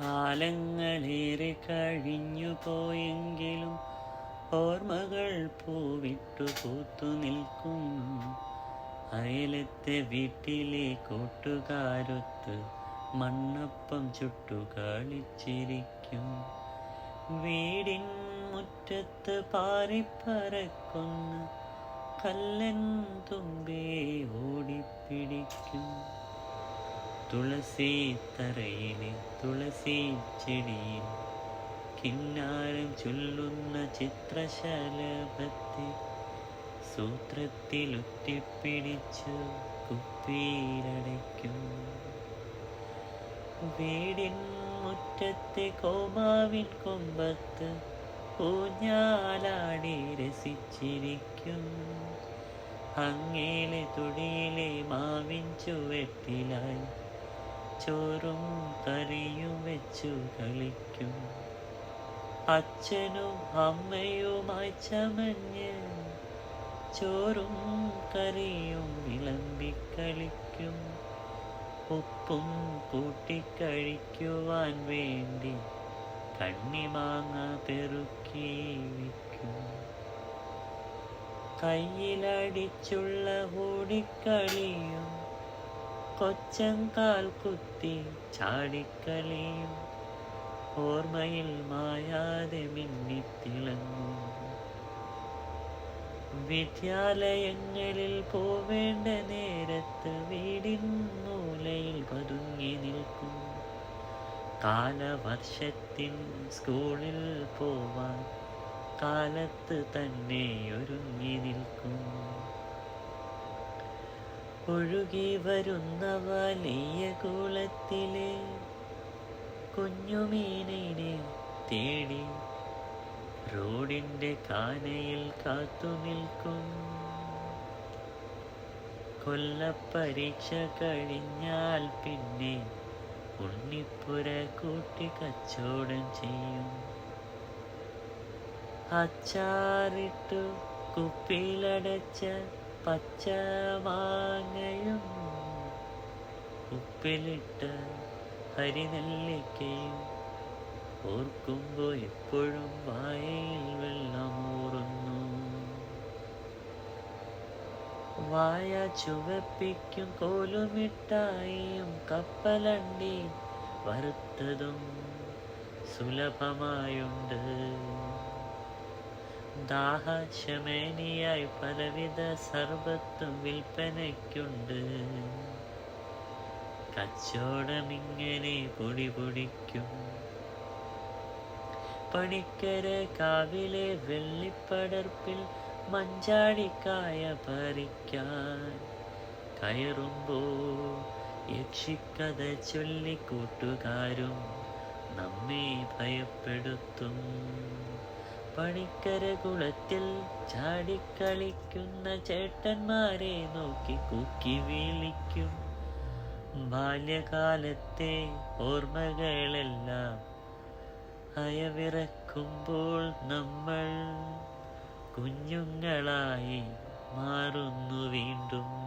കാലങ്ങളേറെ കഴിഞ്ഞു പോയെങ്കിലും ഓർമ്മകൾ പൂവിട്ടു പൂത്തു നിൽക്കും. അയലത്തെ വീട്ടിലെ കൂട്ടുകാരൊത്ത് മണ്ണപ്പം ചുട്ടു കളിച്ചിരിക്കും വീടിൻ മുറ്റത്ത് പാറിപ്പറക്കുന്ന കല്ലൻ തുമ്പേ ഓടിപ്പിടിക്കും. തുളസി തറയിലെ തുളസി ചെടിയിൽ കിന്നാരം ചൊല്ലുന്ന ചിത്രശലഭത്തിൽ സൂത്രത്തിൽ ഒറ്റപ്പിടിച്ചു കുപ്പിയിലടയ്ക്കും. വീടിൻ മുറ്റത്തെ കോമാവിൻ കൊമ്പത്ത് ഊഞ്ഞാലാടി രസിച്ചിരിക്കും. അങ്ങേലെ തുടിയിലെ മാവിൻ ചുവട്ടിലായി ചോറും കറിയും വെച്ചു കളിക്കും. അച്ഛനും അമ്മയുമായി ചമഞ്ഞ് ചോറും കറിയും വിളമ്പിക്കളിക്കും ഉപ്പും കൂട്ടിക്കഴിക്കുവാൻ വേണ്ടി കണ്ണിമാങ്ങ പെറുക്കി വയ്ക്കും കയ്യിലടിച്ചുള്ള ഓടിക്കളിയും കൊച്ചങ്കാൽ കുത്തി ചാടിക്കളിയും ഓർമ്മയിൽ മായാതെ മിന്നിത്തിളങ്ങും. വിദ്യാലയങ്ങളിൽ പോവേണ്ട നേരത്ത് വീടിൻ മൂലയിൽ പതുങ്ങി നിൽക്കും. കാലവർഷത്തിൻ സ്കൂളിൽ പോവാൻ കാലത്ത് തന്നെ ഒരുങ്ങി നിൽക്കും. ഒഴുകി വരുന്ന വലിയ കുളത്തിലെ കുഞ്ഞുമീനിനെ തേടി റോഡിന്റെ കാനയിൽ കാത്തു നിൽക്കും. കൊല്ലപ്പരീക്ഷ കഴിഞ്ഞാൽ പിന്നെ ഉണ്ണിപ്പുര കൂട്ടി കച്ചവടം ചെയ്യും. അച്ചാറിട്ടു കുപ്പിയിലടച്ച പച്ച മാങ്ങയും ഉപ്പിലിട്ട ഹരിനെല്ലിക്കയും ഓർക്കുമ്പോൾ എപ്പോഴും വായയിൽ വെള്ളമൂറുന്നു വായ ചുവപ്പിക്കും കോലുമിട്ടായും കപ്പലണ്ടി വറുത്തതും സുലഭമായുണ്ട്. ദാഹശമേനിയായി പലവിധ സർബത്തും വിൽപ്പനയ്ക്കുണ്ട്. കച്ചവടമിങ്ങനെ പൊടി പൊടിക്കും. പണിക്കര കാവിലെ വെള്ളിപ്പടർപ്പിൽ മഞ്ചാടിക്കായ പറിക്കാൻ. കയറുമ്പോ യക്ഷിക്കഥ ചൊല്ലി കൂട്ടുകാരും നമ്മെ ഭയപ്പെടുത്തും. പണിക്കര കുളത്തിൽ ചാടിക്കളിക്കുന്ന ചേട്ടന്മാരെ നോക്കി കൂക്കി വിളിക്കും. ബാല്യകാലത്തെ ഓർമ്മകളെല്ലാം അയവിറക്കുമ്പോൾ നമ്മൾ കുഞ്ഞുങ്ങളായി മാറുന്നു വീണ്ടും.